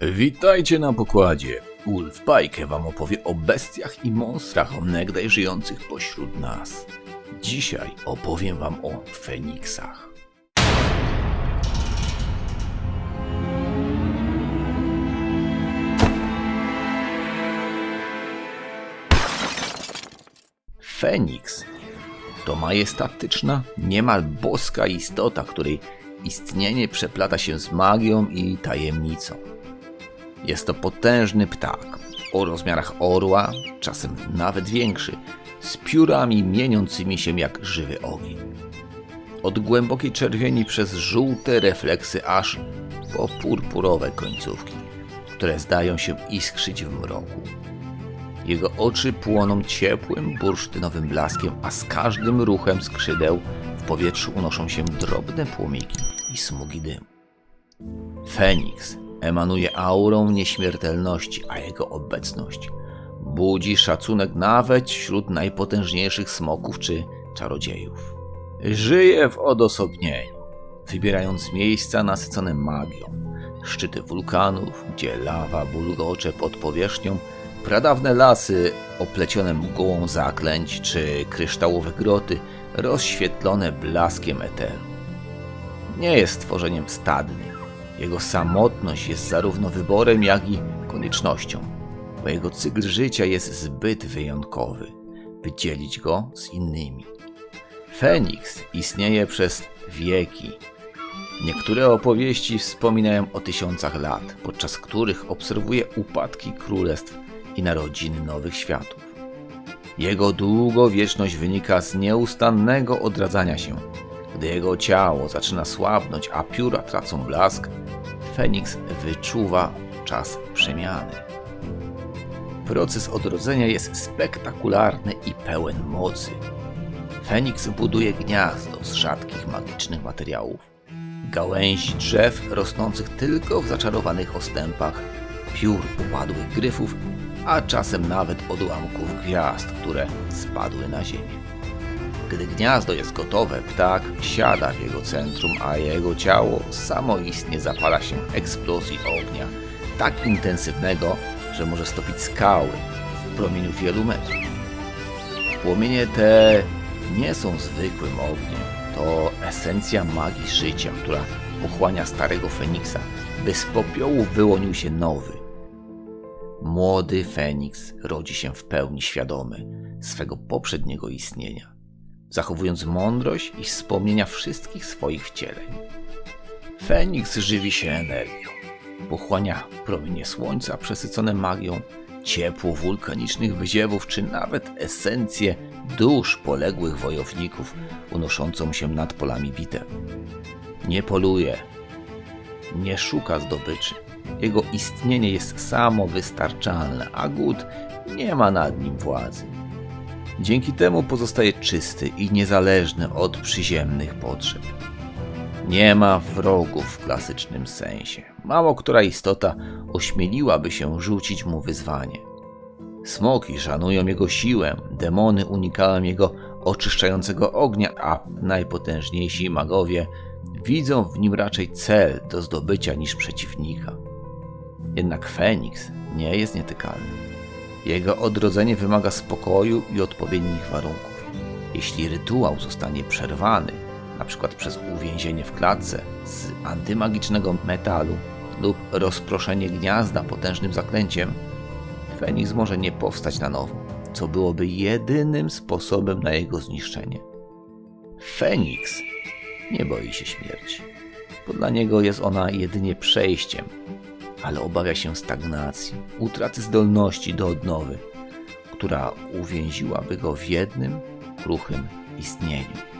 Witajcie na pokładzie. Ulf Bajkę wam opowie o bestiach i monstrach onegdaj żyjących pośród nas. Dzisiaj opowiem wam o Feniksach. Feniks to majestatyczna, niemal boska istota, której istnienie przeplata się z magią i tajemnicą. Jest to potężny ptak o rozmiarach orła, czasem nawet większy, z piórami mieniącymi się jak żywy ogień. Od głębokiej czerwieni przez żółte refleksy aż po purpurowe końcówki, które zdają się iskrzyć w mroku. Jego oczy płoną ciepłym, bursztynowym blaskiem, a z każdym ruchem skrzydeł w powietrzu unoszą się drobne płomyki i smugi dymu. Feniks emanuje aurą nieśmiertelności, a jego obecność budzi szacunek nawet wśród najpotężniejszych smoków czy czarodziejów. Żyje w odosobnieniu, wybierając miejsca nasycone magią, szczyty wulkanów, gdzie lawa bulgocze pod powierzchnią, pradawne lasy oplecione mgłą zaklęć, czy kryształowe groty rozświetlone blaskiem eteru. Nie jest stworzeniem stadnym. Jego samotność jest zarówno wyborem, jak i koniecznością, bo jego cykl życia jest zbyt wyjątkowy, by dzielić go z innymi. Feniks istnieje przez wieki. Niektóre opowieści wspominają o tysiącach lat, podczas których obserwuje upadki królestw i narodziny nowych światów. Jego długowieczność wynika z nieustannego odradzania się. Gdy jego ciało zaczyna słabnąć, a pióra tracą blask, Feniks wyczuwa czas przemiany. Proces odrodzenia jest spektakularny i pełen mocy. Feniks buduje gniazdo z rzadkich magicznych materiałów, gałęzi drzew rosnących tylko w zaczarowanych ostępach, piór upadłych gryfów, a czasem nawet odłamków gwiazd, które spadły na ziemię. Gdy gniazdo jest gotowe, ptak siada w jego centrum, a jego ciało samoistnie zapala się eksplozji ognia, tak intensywnego, że może stopić skały w promieniu wielu metrów. Płomienie te nie są zwykłym ogniem, to esencja magii życia, która pochłania starego Feniksa, by z popiołu wyłonił się nowy. Młody Feniks rodzi się w pełni świadomy swego poprzedniego istnienia, zachowując mądrość i wspomnienia wszystkich swoich wcieleń. Feniks żywi się energią, pochłania promienie słońca przesycone magią, ciepło wulkanicznych wyziewów, czy nawet esencję dusz poległych wojowników unoszącą się nad polami bitew. Nie poluje, nie szuka zdobyczy. Jego istnienie jest samowystarczalne, a głód nie ma nad nim władzy. Dzięki temu pozostaje czysty i niezależny od przyziemnych potrzeb. Nie ma wrogów w klasycznym sensie. Mało która istota ośmieliłaby się rzucić mu wyzwanie. Smoki szanują jego siłę, demony unikają jego oczyszczającego ognia, a najpotężniejsi magowie widzą w nim raczej cel do zdobycia niż przeciwnika. Jednak Feniks nie jest nietykalny. Jego odrodzenie wymaga spokoju i odpowiednich warunków. Jeśli rytuał zostanie przerwany, np. przez uwięzienie w klatce z antymagicznego metalu lub rozproszenie gniazda potężnym zaklęciem, Feniks może nie powstać na nowo, co byłoby jedynym sposobem na jego zniszczenie. Feniks nie boi się śmierci, bo dla niego jest ona jedynie przejściem, ale obawia się stagnacji, utraty zdolności do odnowy, która uwięziłaby go w jednym kruchym istnieniu.